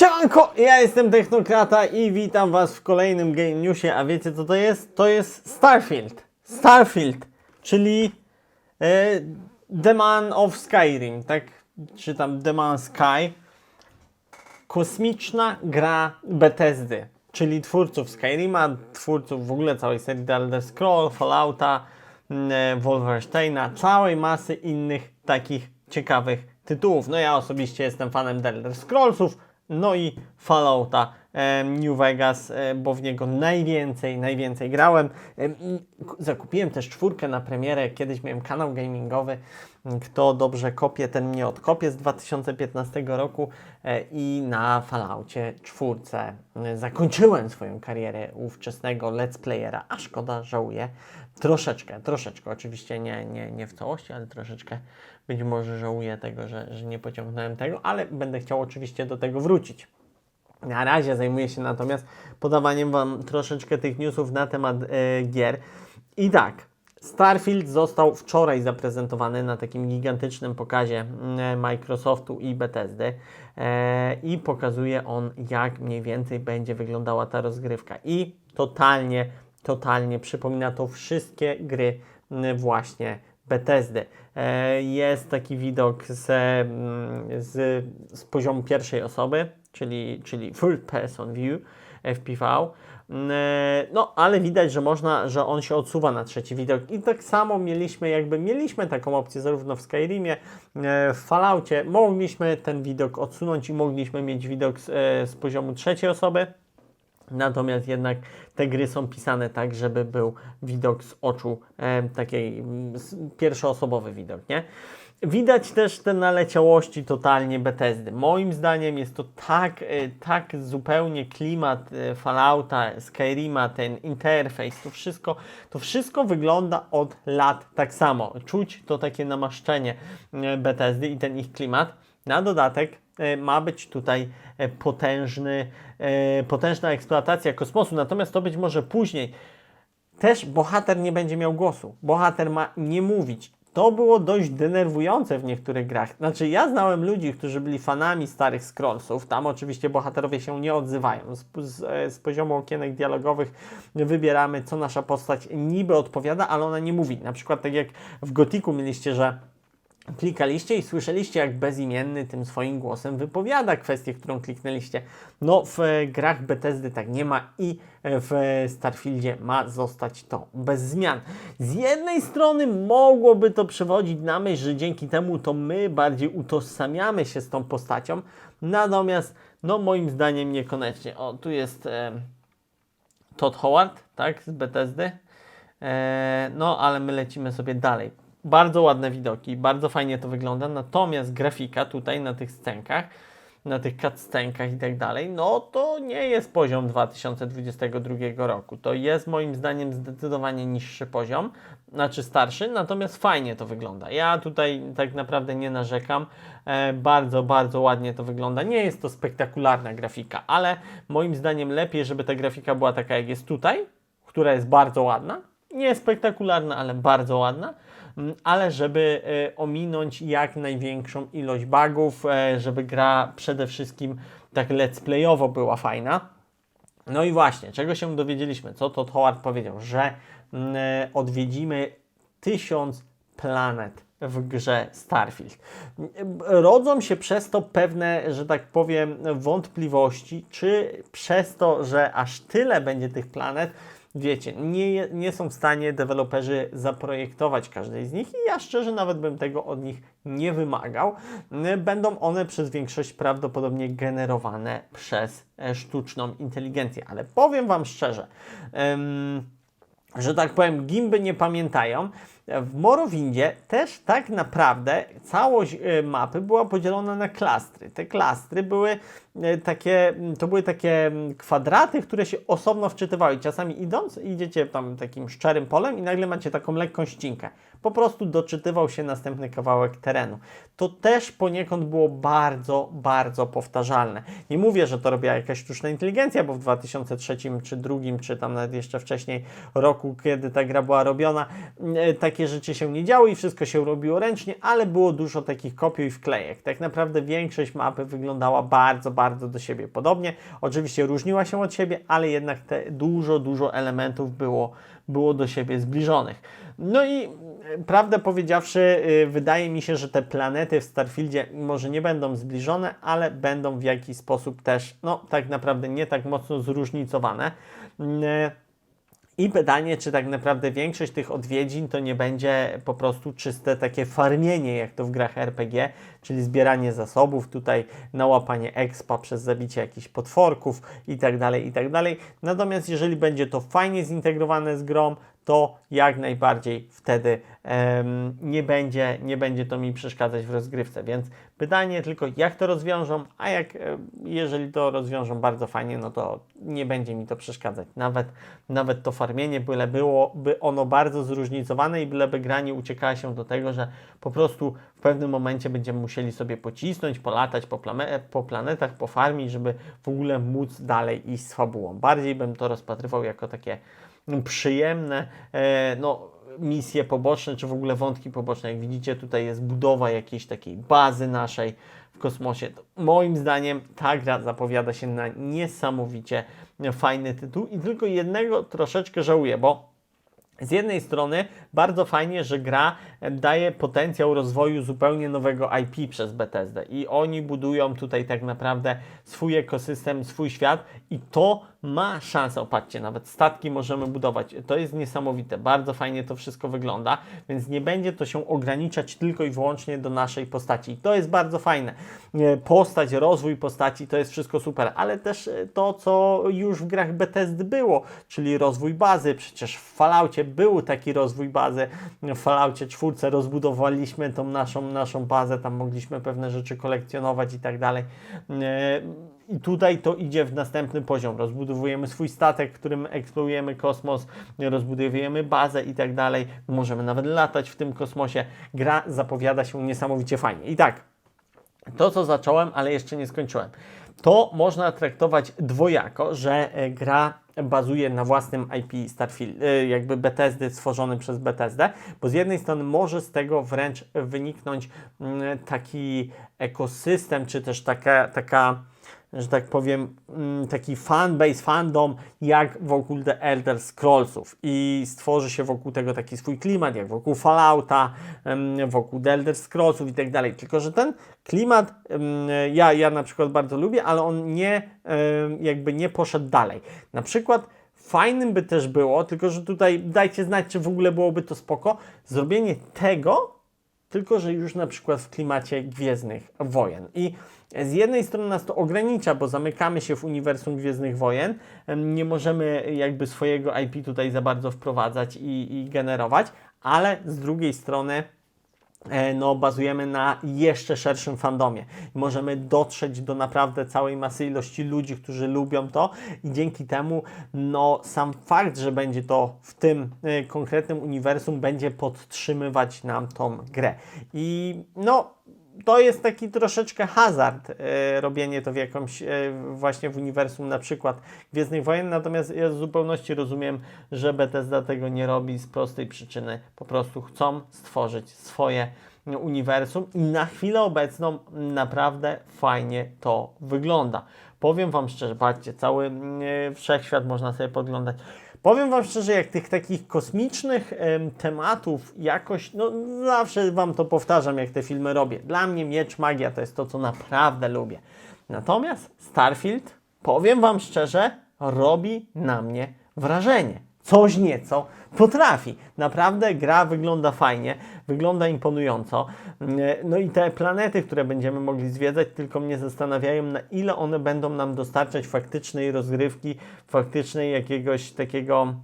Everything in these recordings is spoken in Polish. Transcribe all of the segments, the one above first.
Siemanko, ja jestem Technokrata i witam Was w kolejnym Game Newsie, a wiecie co to jest? To jest Starfield. Starfield, czyli e, The Man of Skyrim, tak? Czy tam The Man Sky. Kosmiczna gra Bethesdy, czyli twórców Skyrima, twórców w ogóle całej serii The Elder Scroll, Fallouta, mm, e, Wolfensteina, całej masy innych takich ciekawych tytułów. No ja osobiście jestem fanem The Elder Scrollsów, no i Fallouta New Vegas, e, bo w niego najwięcej, najwięcej grałem. Zakupiłem też czwórkę na premierę, kiedyś miałem kanał gamingowy. Kto dobrze kopie, ten nie odkopie z 2015 roku e, i na Falloutie czwórce e, zakończyłem swoją karierę ówczesnego let's playera, a szkoda, żałuję. Troszeczkę, troszeczkę, oczywiście nie, nie, nie w całości, ale troszeczkę być może żałuję tego, że, że nie pociągnąłem tego, ale będę chciał oczywiście do tego wrócić. Na razie zajmuję się natomiast podawaniem Wam troszeczkę tych newsów na temat e, gier. I tak, Starfield został wczoraj zaprezentowany na takim gigantycznym pokazie mm, Microsoftu i Bethesdy e, i pokazuje on, jak mniej więcej będzie wyglądała ta rozgrywka. I totalnie, totalnie przypomina to wszystkie gry mm, właśnie Bethesdy. E, Jest taki widok z, mm, z, z poziomu pierwszej osoby, czyli, czyli Third Person View, FPV. Mm, e, No, ale widać, że można, że on się odsuwa na trzeci widok. I tak samo mieliśmy, jakby mieliśmy taką opcję zarówno w Skyrimie, e, w Falloutie. Mogliśmy ten widok odsunąć i mogliśmy mieć widok z, e, z poziomu trzeciej osoby. Natomiast jednak te gry są pisane tak, żeby był widok z oczu, e, takiej mm, pierwszoosobowy widok, nie? Widać też te naleciałości totalnie Bethesdy. Moim zdaniem jest to tak, e, tak zupełnie klimat e, Fallouta, Skyrima, ten interfejs, to wszystko, to wszystko wygląda od lat tak samo. Czuć to takie namaszczenie e, Bethesdy i ten ich klimat. Na dodatek ma być tutaj potężny, potężna eksploatacja kosmosu, natomiast to być może później. Też bohater nie będzie miał głosu. Bohater ma nie mówić. To było dość denerwujące w niektórych grach. Znaczy, ja znałem ludzi, którzy byli fanami starych scrollsów. Tam oczywiście bohaterowie się nie odzywają. Z, z, e, z poziomu okienek dialogowych wybieramy, co nasza postać niby odpowiada, ale ona nie mówi. Na przykład tak jak w Gotiku mieliście, że klikaliście i słyszeliście, jak bezimienny tym swoim głosem wypowiada kwestię, którą kliknęliście. No, w e, grach Bethesdy tak nie ma i e, w Starfieldzie ma zostać to bez zmian. Z jednej strony mogłoby to przywodzić na myśl, że dzięki temu to my bardziej utożsamiamy się z tą postacią, natomiast no moim zdaniem niekoniecznie. O, tu jest e, Todd Howard, tak, z Bethesdy. E, no, ale my lecimy sobie dalej. Bardzo ładne widoki, bardzo fajnie to wygląda, natomiast grafika tutaj na tych scenkach, na tych cutscenkach i tak dalej, no to nie jest poziom 2022 roku. To jest moim zdaniem zdecydowanie niższy poziom, znaczy starszy, natomiast fajnie to wygląda. Ja tutaj tak naprawdę nie narzekam. E, bardzo, bardzo ładnie to wygląda. Nie jest to spektakularna grafika, ale moim zdaniem lepiej, żeby ta grafika była taka jak jest tutaj, która jest bardzo ładna. Nie spektakularna, ale bardzo ładna. Mm, Ale żeby e, ominąć jak największą ilość bugów, e, żeby gra przede wszystkim tak let's playowo była fajna. No i właśnie, czego się dowiedzieliśmy? Co Todd Howard powiedział? Że mm, e, odwiedzimy tysiąc planet w grze Starfield. Rodzą się przez to pewne, że tak powiem, wątpliwości, czy przez to, że aż tyle będzie tych planet, wiecie, nie, nie są w stanie deweloperzy zaprojektować każdej z nich i ja szczerze nawet bym tego od nich nie wymagał. Będą one przez większość prawdopodobnie generowane przez e, sztuczną inteligencję, ale powiem Wam szczerze, że tak powiem, gimby nie pamiętają. W Morrowindzie też tak naprawdę całość e, mapy była podzielona na klastry. Te klastry były e, takie, to były takie mm, kwadraty, które się osobno wczytywały. Czasami idąc, idziecie tam takim szczerym polem i nagle macie taką lekką ścinkę. Po prostu doczytywał się następny kawałek terenu. To też poniekąd było bardzo, bardzo powtarzalne. Nie mówię, że to robiła jakaś sztuczna inteligencja, bo w 2003 czy 2002, czy tam nawet jeszcze wcześniej roku, kiedy ta gra była robiona, e, takie takie rzeczy się nie działy i wszystko się robiło ręcznie, ale było dużo takich kopiuj i wklejek. Tak naprawdę większość mapy wyglądała bardzo, bardzo do siebie podobnie. Oczywiście różniła się od siebie, ale jednak te dużo, dużo elementów było, było do siebie zbliżonych. No i prawdę powiedziawszy, y, wydaje mi się, że te planety w Starfieldzie może nie będą zbliżone, ale będą w jakiś sposób też, no tak naprawdę nie tak mocno zróżnicowane. Y, I pytanie, czy tak naprawdę większość tych odwiedzin to nie będzie po prostu czyste takie farmienie, jak to w grach RPG, czyli zbieranie zasobów, tutaj nałapanie expa przez zabicie jakichś potworków tak tak dalej. Natomiast jeżeli będzie to fajnie zintegrowane z grą, to jak najbardziej wtedy em, nie, będzie, nie będzie to mi przeszkadzać w rozgrywce. Więc pytanie tylko, jak to rozwiążą, a jak jeżeli to rozwiążą bardzo fajnie, no to nie będzie mi to przeszkadzać. Nawet, nawet to farmienie, byle byłoby ono bardzo zróżnicowane i byleby gra nie uciekała się do tego, że po prostu w pewnym momencie będziemy musieli sobie pocisnąć, polatać po, po planetach, pofarmić, żeby w ogóle móc dalej iść z fabułą. Bardziej bym to rozpatrywał jako takie przyjemne e, no, misje poboczne, czy w ogóle wątki poboczne. Jak widzicie, tutaj jest budowa jakiejś takiej bazy naszej w kosmosie. Moim zdaniem ta gra zapowiada się na niesamowicie fajny tytuł i tylko jednego troszeczkę żałuję, bo z jednej strony bardzo fajnie, że gra daje potencjał rozwoju zupełnie nowego IP przez Bethesdę i oni budują tutaj tak naprawdę swój ekosystem, swój świat i to ma szansę. Opatrzcie, nawet statki możemy budować. To jest niesamowite. Bardzo fajnie to wszystko wygląda, więc nie będzie to się ograniczać tylko i wyłącznie do naszej postaci. I to jest bardzo fajne. Postać, rozwój postaci to jest wszystko super, ale też e, to, co już w grach Bethesdy było, czyli rozwój bazy. Przecież w Falloutie był taki rozwój bazy. W Falloutie 4 rozbudowaliśmy tą naszą, naszą bazę, tam mogliśmy pewne rzeczy kolekcjonować i tak dalej. E, I tutaj to idzie w następny poziom. Rozbudowujemy swój statek, którym eksplorujemy kosmos, rozbudowujemy bazę i tak dalej. Możemy nawet latać w tym kosmosie. Gra zapowiada się niesamowicie fajnie. I tak, to co zacząłem, ale jeszcze nie skończyłem. To można traktować dwojako, że e, gra bazuje na własnym IP Starfield, e, jakby Bethesdy stworzonym przez Bethesdę, bo z jednej strony może z tego wręcz wyniknąć mm, taki ekosystem, czy też taka, taka że tak powiem, mm, taki fanbase, fandom, jak wokół The Elder Scrollsów i stworzy się wokół tego taki swój klimat, jak wokół Fallouta, wokół The Elder Scrollsów i tak dalej. Tylko, że ten klimat ja, ja na przykład bardzo lubię, ale on nie, jakby nie poszedł dalej. Na przykład fajnym by też było, tylko że tutaj dajcie znać, czy w ogóle byłoby to spoko, zrobienie tego, tylko że już na przykład w klimacie Gwiezdnych Wojen. I z jednej strony nas to ogranicza, bo zamykamy się w uniwersum Gwiezdnych Wojen, nie możemy jakby swojego IP tutaj za bardzo wprowadzać i, i generować, ale z drugiej strony e, no, bazujemy na jeszcze szerszym fandomie. Możemy dotrzeć do naprawdę całej masy ilości ludzi, którzy lubią to i dzięki temu no, sam fakt, że będzie to w tym e, konkretnym uniwersum będzie podtrzymywać nam tą grę. I no to jest taki troszeczkę hazard, e, robienie to w jakimś e, właśnie w uniwersum na przykład Gwiezdnych Wojen, natomiast ja w zupełności rozumiem, że Bethesda tego nie robi z prostej przyczyny. Po prostu chcą stworzyć swoje uniwersum i na chwilę obecną naprawdę fajnie to wygląda. Powiem Wam szczerze, patrzcie, cały e, wszechświat można sobie podglądać. Powiem Wam szczerze, jak tych takich kosmicznych em, tematów jakoś, no zawsze Wam to powtarzam, jak te filmy robię. Dla mnie miecz magia to jest to, co naprawdę lubię. Natomiast Starfield, powiem Wam szczerze, robi na mnie wrażenie. Coś nieco potrafi. Naprawdę gra wygląda fajnie, wygląda imponująco. No i te planety, które będziemy mogli zwiedzać, tylko mnie zastanawiają, na ile one będą nam dostarczać faktycznej rozgrywki, faktycznej jakiegoś takiego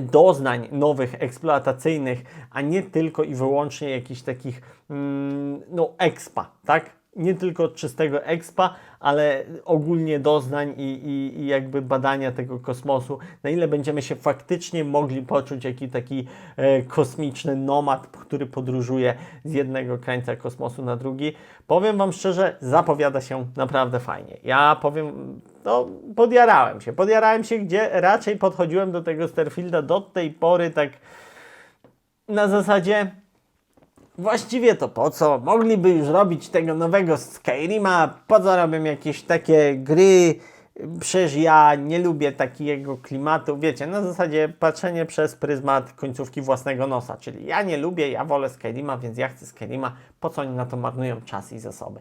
doznań nowych, eksploatacyjnych, a nie tylko i wyłącznie jakichś takich mm, no expa, tak? Nie tylko czystego expa, ale ogólnie doznań i, i, i jakby badania tego kosmosu, na ile będziemy się faktycznie mogli poczuć jaki taki e, kosmiczny nomad, który podróżuje z jednego krańca kosmosu na drugi. Powiem Wam szczerze, zapowiada się naprawdę fajnie. Ja powiem, no podjarałem się, podjarałem się, gdzie raczej podchodziłem do tego Starfielda do tej pory tak na zasadzie właściwie to po co? Mogliby już robić tego nowego Skyrima, po co robią jakieś takie gry? Przecież ja nie lubię takiego klimatu, wiecie, na zasadzie patrzenie przez pryzmat końcówki własnego nosa, czyli ja nie lubię, ja wolę Skyrima, więc ja chcę Skyrima, po co oni na to marnują czas i zasoby?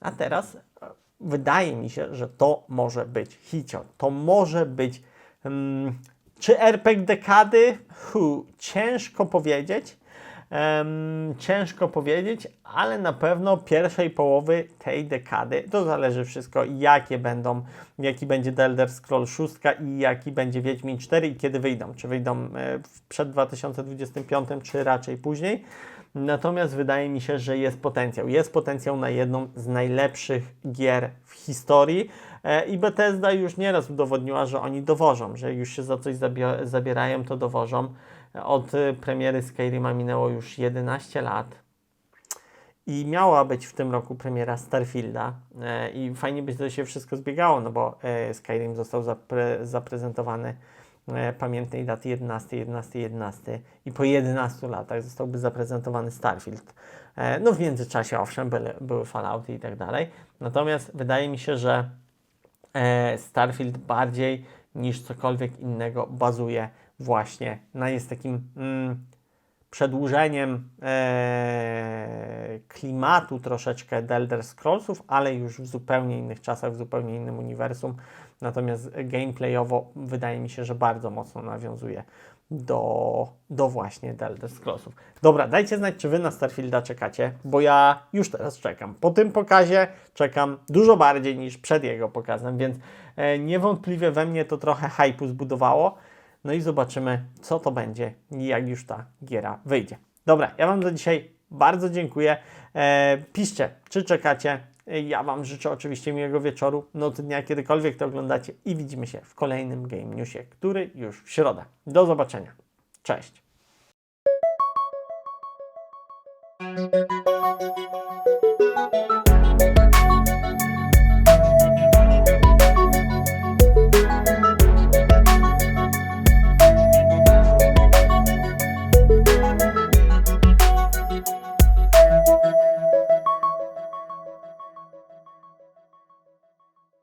A teraz e, wydaje mi się, że to może być hicior, to może być mm, czy RPG dekady? Hu, ciężko powiedzieć. Ciężko powiedzieć, ale na pewno pierwszej połowy tej dekady to zależy wszystko, jakie będą, jaki będzie The Elder Scroll 6 i jaki będzie Wiedźmin 4 i kiedy wyjdą. Czy wyjdą e, przed 2025, czy raczej później. Natomiast wydaje mi się, że jest potencjał. Jest potencjał na jedną z najlepszych gier w historii. E, I Bethesda już nieraz udowodniła, że oni dowożą, że już się za coś zabie- zabierają, to dowożą. Od y, premiery Skyrima minęło już 11 lat. I miała być w tym roku premiera Starfielda e, i fajnie by to się wszystko zbiegało, no bo e, Skyrim został zapre, zaprezentowany e, pamiętnej daty 11, 11, 11 i po 11 latach zostałby zaprezentowany Starfield. E, no w międzyczasie owszem były, były Fallouty i tak dalej, natomiast wydaje mi się, że e, Starfield bardziej niż cokolwiek innego bazuje właśnie na jest takim mm, przedłużeniem e, klimatu troszeczkę The Elder Scrollsów, ale już w zupełnie innych czasach, w zupełnie innym uniwersum. Natomiast gameplayowo wydaje mi się, że bardzo mocno nawiązuje do, do właśnie The Elder Scrollsów. Dobra, dajcie znać, czy Wy na Starfielda czekacie, bo ja już teraz czekam. Po tym pokazie czekam dużo bardziej niż przed jego pokazem, więc e, niewątpliwie we mnie to trochę hypu zbudowało. No i zobaczymy, co to będzie, jak już ta giera wyjdzie. Dobra, ja Wam za dzisiaj bardzo dziękuję. E, piszcie, czy czekacie. Ja Wam życzę oczywiście miłego wieczoru, nocy dnia, kiedykolwiek to oglądacie i widzimy się w kolejnym Game Newsie, który już w środę. Do zobaczenia. Cześć.